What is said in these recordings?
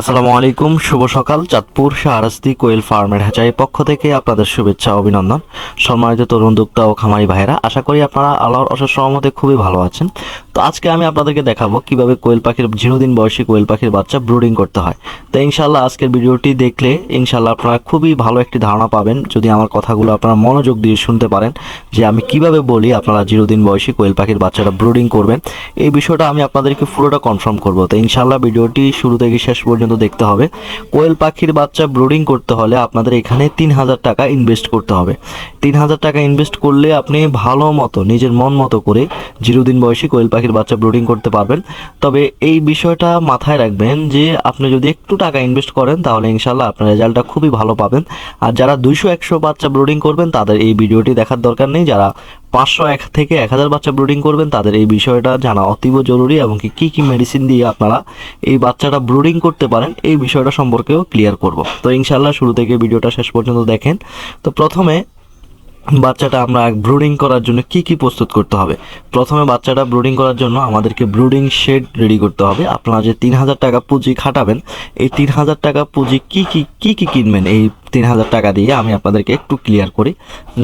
আসসালামু আলাইকুম, শুভ সকাল। চাঁদপুর শাহরাস্তি কোয়েল ফার্মের হ্যাচাই পক্ষ থেকে আপনাদের শুভেচ্ছা, অভিনন্দন। সম্মানিত তরুণ দুক্তা ও খামারি ভাইরা আশা করি আপনারা আল্লাহর অশেষ সহমতে খুবই ভালো আছেন। তো আজকে আমি আপনাদেরকে দেখাবো কীভাবে কোয়েল পাখির জিরো দিন বয়সী কোয়েল পাখির বাচ্চা ব্রুডিং করতে হয়। তো ইনশাল্লাহ আজকের ভিডিওটি দেখলে ইনশাল্লাহ আপনারা খুবই ভালো একটি ধারণা পাবেন। যদি আমার কথাগুলো আপনারা মনোযোগ দিয়ে শুনতে পারেন যে আমি কীভাবে বলি আপনারা জিরো দিন বয়সী কোয়েল পাখির বাচ্চাটা ব্রুডিং করবেন, এই বিষয়টা আমি আপনাদেরকে পুরোটা কনফার্ম করব। তো ইনশাল্লাহ ভিডিওটি শুরু থেকে শেষ পর্যন্ত দেখতে হবে। কোয়েল পাখির বাচ্চা ব্রুডিং করতে হলে আপনাদের এখানে তিন হাজার টাকা ইনভেস্ট করতে হবে। তিন হাজার টাকা ইনভেস্ট করলে আপনি ভালো মতো, নিজের মন মতো করে জিরো দিন বয়সী কোয়েল পাখির বাচ্চা ব্রুডিং করতে পারবেন। তবে এই বিষয়টা মাথায় রাখবেন যে, আপনি যদি একটু টাকা ইনভেস্ট করেন, তাহলে ইনশাল্লাহ আপনার রেজাল্টটা খুবই ভালো পাবেন। আর যারা দুইশো একশো বাচ্চা ব্রুডিং করবেন, তাদের এই ভিডিওটি দেখার দরকার নেই। যারা পাঁচশো এক থেকে এক হাজার বাচ্চা ব্রুডিং করবেন, তাদের এই বিষয়টা জানা অতীব জরুরি এবং কি, কী মেডিসিন দিয়ে আপনারা এই বাচ্চাটা ব্রুডিং করতে পারেন, এই বিষয়টা সম্পর্কেও ক্লিয়ার করব। তো ইনশাল্লাহ শুরু থেকে ভিডিওটা শেষ পর্যন্ত দেখেন। তো প্রথমে বাচ্চাটা আমরা ব্রুডিং করার জন্য কি কি প্রস্তুত করতে হবে? প্রথমে বাচ্চাটা ব্রুডিং করার জন্য আমাদেরকে ব্রুডিং শেড রেডি করতে হবে। আপনারা যে তিন হাজার টাকা পুঁজি খাটাবেন, এই তিন হাজার টাকা পুঁজি কি কি কি কি কিনবেন? এই তিন হাজার টাকা দিয়ে আমি আপনাদেরকে একটু ক্লিয়ার করি।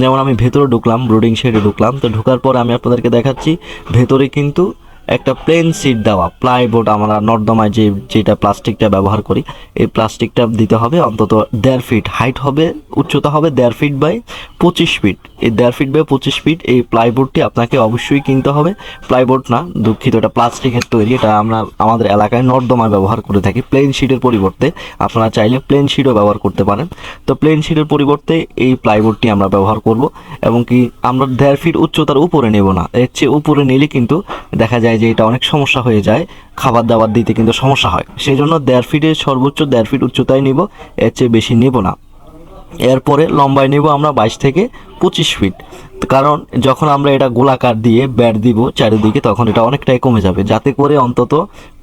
যেমন আমি ভেতরে ঢুকলাম ব্রুডিং শেডে ঢুকলাম। তো ঢুকার পর আমি আপনাদেরকে দেখাচ্ছি, ভেতরে কিন্তু একটা প্লেন সিট দেওয়া প্লাইবোর্ড আমরা নর্দমায় যে, যেটা প্লাস্টিকটা ব্যবহার করি, এই প্লাস্টিকটা দিতে হবে অন্তত দেড় ফিট হাইট হবে, উচ্চতা হবে দেড় ফিট বাই পঁচিশ ফিট এই দেড় ফিট বাই পঁচিশ ফিট এই প্লাইবোর্ডটি আপনাকে অবশ্যই কিনতে হবে। প্লাইবোর্ড না, দুঃখিত, এটা প্লাস্টিকের তৈরি, এটা আমরা আমাদের এলাকায় নর্দমায় ব্যবহার করে থাকি। প্লেন শিটের পরিবর্তে আপনারা চাইলে প্লেন শিটও ব্যবহার করতে পারেন। তো প্লেন শিটের পরিবর্তে এই প্লাইবোর্ডটি আমরা ব্যবহার করব এবং কি আমরা দেড় ফিট উচ্চতার উপরে নেব না। এর চেয়ে উপরে নিলে কিন্তু দেখা যায় যে এটা অনেক সমস্যা হয়ে যায়, খাবার দাবার দিতে কিন্তু সমস্যা হয়। সেই জন্য দেড় ফিটের সর্বোচ্চ দেড় ফিট উচ্চতায় নিব, এর চেয়ে বেশি নেব না। এরপরে লম্বায় নেব আমরা বাইশ থেকে পঁচিশ ফিট কারণ যখন আমরা এটা গোলাকার দিয়ে ব্যাট দিব চারিদিকে, তখন এটা অনেকটাই কমে যাবে। যাতে করে অন্তত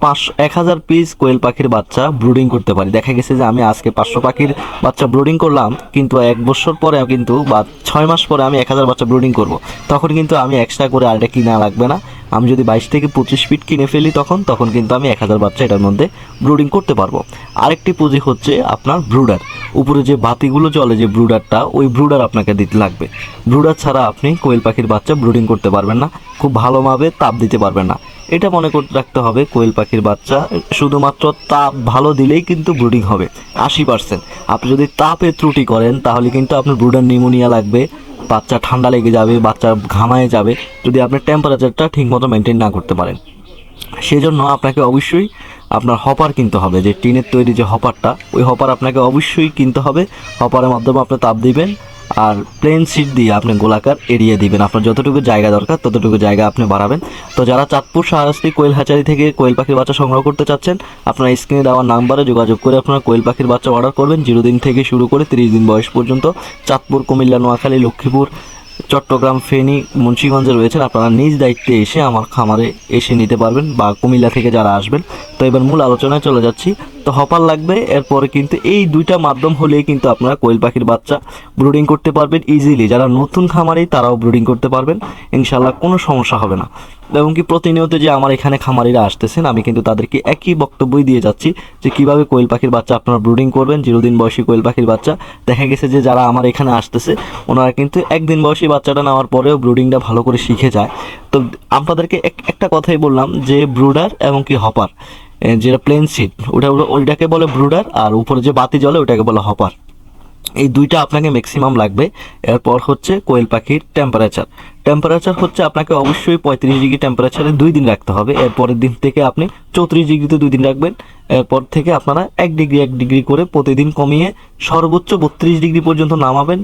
পাঁচশো এক হাজার পিস কোয়েল পাখির বাচ্চা ব্রুডিং করতে পারি। দেখা গেছে যে আমি আজকে পাঁচশো পাখির বাচ্চা ব্রুডিং করলাম, কিন্তু এক বছর পরে কিন্তু বা ছয় মাস পরে আমি এক হাজার বাচ্চা ব্রুডিং করব। তখন কিন্তু আমি এক্সট্রা করে আর এটা কিনা লাগবে না। আমি যদি বাইশ থেকে পঁচিশ ফিট কিনে ফেলি তখন তখন কিন্তু আমি এক হাজার বাচ্চা এটার মধ্যে ব্রুডিং করতে পারব। আরেকটি পুঁজি হচ্ছে আপনার ব্রুডার। উপরে যে বাতিগুলো চলে, যে ব্রুডারটা, ওই ব্রুডার আপনাকে দিতে লাগবে। ব্রুডার ছাড়া আপনি কোয়েল পাখির বাচ্চা ব্রুডিং করতে পারবেন না। খুব ভালোভাবে তাপ দিতে পারবেন না। এটা মনে করতে রাখতে হবে কোয়েল পাখির বাচ্চা, শুধুমাত্র তাপ ভালো দিলেই কিন্তু ব্রুডিং হবে, আশি পার্সেন্ট। আপনি যদি তাপে ত্রুটি করেন, তাহলে কিন্তু আপনার ব্রুডার নিউমোনিয়া লাগবে, বাচ্চা ঠান্ডা লেগে যাবে, বাচ্চা ঘামায় যাবে, যদি আপনার টেম্পারেচারটা ঠিকমতো মেনটেন না করতে পারেন। সেজন্য আপনাকে অবশ্যই আপনার হপার কিনতে হবে, যে টিনের তৈরি যে হপারটা ওই হপার আপনাকে অবশ্যই কিনতে হবে। হপারের মাধ্যমে আপনি তাপ দিবেন আর প্লেন সিট দিয়ে আপনি গোলাকার এড়িয়ে দিবেন। আপনার যতটুকু জায়গা দরকার, ততটুকু জায়গা আপনি বাড়াবেন। তো যারা চাঁদপুর শাহরাস্তি কোয়েল হ্যাচারি থেকে কোয়েল পাখির বাচ্চা সংগ্রহ করতে চাচ্ছেন, আপনার স্ক্রিনে দেওয়া নাম্বারে যোগাযোগ করে আপনারা কোয়েল পাখির বাচ্চা অর্ডার করবেন। জিরো দিন থেকে শুরু করে তিরিশ দিন বয়স পর্যন্ত চাঁদপুর, কুমিল্লা, নোয়াখালী, লক্ষ্মীপুর, চট্টগ্রাম, ফেনী, মুন্সিগঞ্জে রয়েছেন। আপনারা নিজ দায়িত্বে এসে আমার খামারে এসে নিতে পারবেন বা কুমিল্লা থেকে যারা আসবেন। তো এবার মূল আলোচনায় চলে যাচ্ছি। তো হপার লাগবে, এরপরে কিন্তু এই দুইটা মাধ্যম হলেই কিন্তু আপনারা কোয়েল পাখির বাচ্চা ব্রুডিং করতে পারবেন ইজিলি যারা নতুন খামারেই তারাও ব্রুডিং করতে পারবেন। ইনশাল্লাহ কোনো সমস্যা হবে না। এবং কি প্রতিনিয়ত যে আমার এখানে খামারিরা আসতেছেন, আমি কিন্তু তাদেরকে একই বক্তব্যই দিয়ে যাচ্ছি যে কীভাবে কোয়েল পাখির বাচ্চা আপনারা ব্রুডিং করবেন জিরো দিন বয়সী কোয়েল পাখির বাচ্চা। দেখা গেছে যে যারা আমার এখানে আসতেছে, ওনারা কিন্তু একদিন বয়সী বাচ্চাটা নেওয়ার পরেও ব্রুডিংটা ভালো করে শিখে যায়। তো আপনাদেরকে এক- একটা কথাই বললাম যে ব্রুডার এবং কি হপার। যেটা প্লেন সিট ওটা ওইটাকে বলে ব্রুডার আর উপরে যে বাতি জ্বলে, ওটাকে বলে হপার এই দুইটা আপনাকে ম্যাক্সিমাম লাগবে। এরপর হচ্ছে কোয়েল পাখির টেম্পারেচার টেম্পারেচার হচ্ছে আপনাকে অবশ্যই পঁয়ত্রিশ ডিগ্রি টেম্পারেচারে দুই দিন রাখতে হবে। এরপরের দিন থেকে আপনি চৌত্রিশ ডিগ্রিতে দুই দিন রাখবেন। এরপর থেকে আপনারা এক ডিগ্রি এক ডিগ্রি করে প্রতিদিন কমিয়ে সর্বোচ্চ বত্রিশ ডিগ্রি পর্যন্ত নামাবেন।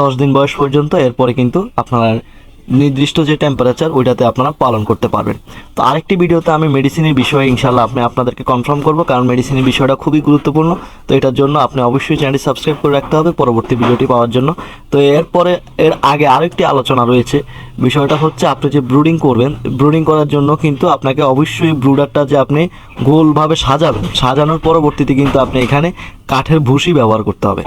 দশ দিন বয়স পর্যন্ত। এরপরে কিন্তু আপনারা নির্দিষ্ট যে টেম্পারেচার ওইটাতে আপনারা পালন করতে পারবেন। তো আরেকটি ভিডিওতে আমি মেডিসিনের বিষয়ে ইনশাল্লাহ আপনি আপনাদেরকে কনফার্ম করব, কারণ মেডিসিনের বিষয়টা খুবই গুরুত্বপূর্ণ। তো এটার জন্য আপনি অবশ্যই চ্যানেলটি সাবস্ক্রাইব করে রাখতে হবে পরবর্তী ভিডিওটি পাওয়ার জন্য। তো এরপরে, এর আগে আরেকটি আলোচনা রয়েছে। বিষয়টা হচ্ছে আপনি যে ব্রুডিং করবেন ব্রুডিং করার জন্য কিন্তু আপনাকে অবশ্যই ব্রুডারটা যে আপনি গোলভাবে সাজাবেন, সাজানোর পরবর্তীতে কিন্তু আপনি এখানে কাঠের ভুসি ব্যবহার করতে হবে।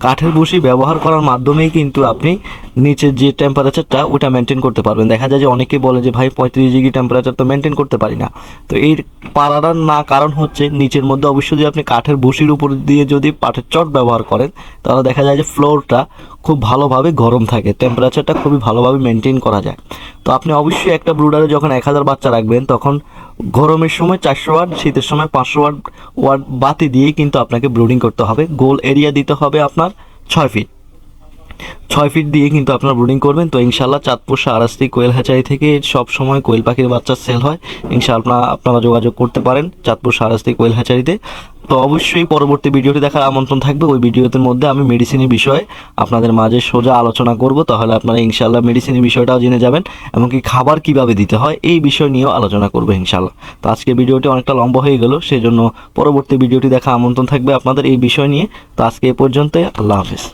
কাঠের বসি ব্যবহার করার মাধ্যমেই কিন্তু আপনি নিচের যে টেম্পারেচারটা ওটা মেনটেন করতে পারবেন। দেখা যায় যে অনেকে বলে যে, ভাই, পঁয়ত্রিশ ডিগ্রি টেম্পারেচার তো মেনটেন করতে পারি না। তো এই পারার না কারণ হচ্ছে, নিচের মধ্যে অবশ্যই যদি আপনি কাঠের বসির উপর দিয়ে যদি পাটের চট ব্যবহার করেন, তাহলে দেখা যায় যে ফ্লোরটা খুব ভালোভাবে গরম থাকে। টেম্পারেচারটা খুবই ভালোভাবে মেনটেন করা যায়। তো আপনি অবশ্যই একটা ব্রুডারে যখন এক হাজার বাচ্চা রাখবেন, তখন গরমের সময় চারশো ওয়াট, শীতের সময় পাঁচশো ওয়াট ওয়াট বাতি দিয়ে কিন্তু আপনাকে ব্রুডিং করতে হবে। গোল এরিয়া দিতে হবে আপনার ছয় ফিট। ছয় ফিট দিয়ে কিন্তু আপনারা ব্রুডিং করবেন। তো ইনশাল্লাহ চাঁদপুর সারাস্তি কোয়েল হ্যাচারি থেকে সব সময় কোয়েল পাখির বাচ্চা সেল হয়। ইনশাআল্লাহ আপনারা যোগাযোগ করতে পারেন চাঁদপুর সারাস্তি কোয়েল হ্যাচারিতে তো অবশ্যই পরবর্তী ভিডিওটি দেখার আমন্ত্রণ থাকবে। ওই ভিডিওতে মধ্যে আমি মেডিসিনের বিষয়ে আপনাদের মাঝে সোজা আলোচনা করব। তাহলে আপনারা ইনশাল্লাহ মেডিসিনের বিষয়টাও জেনে যাবেন, এমনকি খাবার কীভাবে দিতে হয়, এই বিষয় নিয়েও আলোচনা করব ইনশাল্লাহ তো আজকে ভিডিওটি অনেকটা লম্বা হয়ে গেল সেই জন্য পরবর্তী ভিডিওটি দেখা আমন্ত্রণ থাকবে আপনাদের এই বিষয় নিয়ে। তো আজকে এ পর্যন্তই, আল্লাহ হাফিজ।